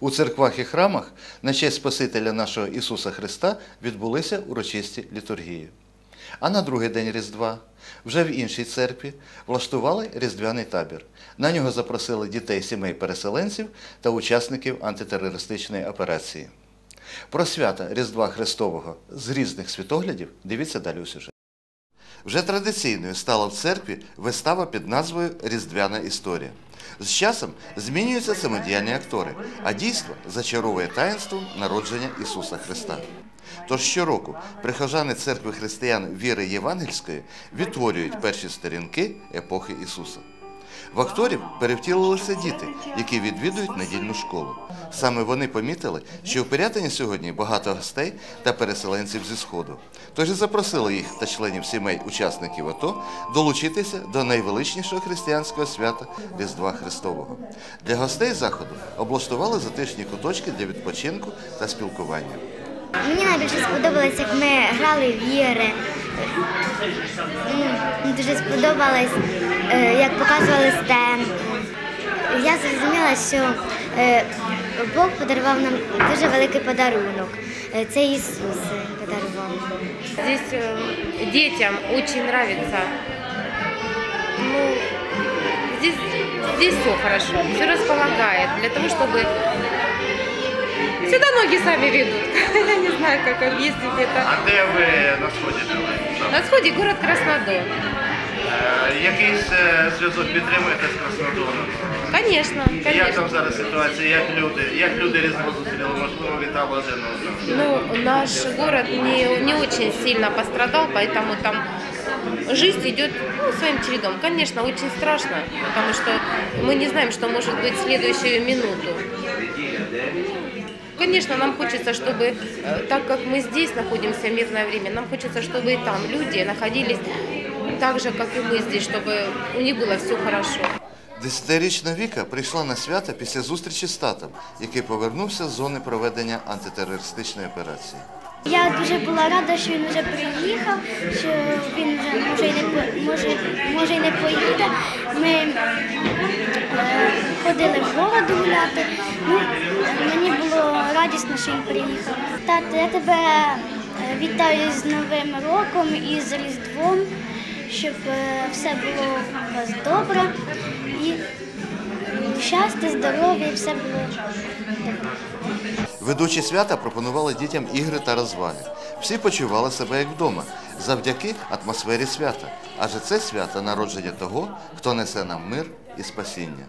У церквах і храмах на честь Спасителя нашого Ісуса Христа відбулися урочисті літургії. А на другий день Різдва, вже в іншій церкві, влаштували різдвяний табір. На нього запросили дітей сімей переселенців та учасників антитерористичної операції. Про свята Різдва Христового з різних світоглядів дивіться далі у сюжеті. Вже традиційною стала в церкві вистава під назвою Різдвяна історія. З часом змінюються самодіяльні актори, а дійство зачаровує таїнством народження Ісуса Христа. Тож щороку прихожани церкви християн віри євангельської відтворюють перші сторінки епохи Ісуса. В акторів перевтілилися діти, які відвідують недільну школу. Саме вони помітили, що в Пирятині сьогодні багато гостей та переселенців зі Сходу. Тож і запросили їх та членів сімей учасників АТО долучитися до найвеличнішого християнського свята Різдва Христового. Для гостей заходу облаштували затишні куточки для відпочинку та спілкування. Мені найбільше сподобалось, як ми грали в ігри. Дуже сподобалось, е, як показували сценку. Я зрозуміла, що е, Бог подарував нам дуже великий подарунок. Е, Це Ісус подарував. Здесь детям очень нравится. Ну, здесь, здесь все хорошо, все располагает для того, чтобы всегда ноги сами ведут. Я не знаю, как объяснить это. А де ви на сході жили? На сходе город Краснодар. Е, Якийсь е, зв'язок підтримуєте з Краснодоном? Конечно, Як там конечно. зараз ситуація? Як люди? Як люди різдво зустріли? Можливо, вітали один одного? Ну, наш город не, не очень сильно пострадал, поэтому там жизнь идет ну, своим чередом. Конечно, очень страшно, потому что мы не знаем, что может быть в следующую минуту. Конечно, нам хочется, чтобы, э, так как мы здесь находимся в мирное время, нам хочется, чтобы и там люди находились так же, как и мы здесь, чтобы у них было все хорошо. Десятирічна Віка прийшла на свята після зустрічі з татом, який повернувся з зони проведення антитерористичної операції. Я дуже була рада, що він вже приїхав, що він вже може й не по- може, може й не поїде. Ми е, ходили в город гуляти. Ну, мені було радісно, що він приїхав. Тато, я тебе е, вітаю з Новим роком і з Різдвом, щоб е, все було у вас добре і щастя, здоров'я, і все було добре. Ведучі свята пропонували дітям ігри та розваги. Всі почували себе як вдома завдяки атмосфері свята. Адже це свято народження того, хто несе нам мир і спасіння.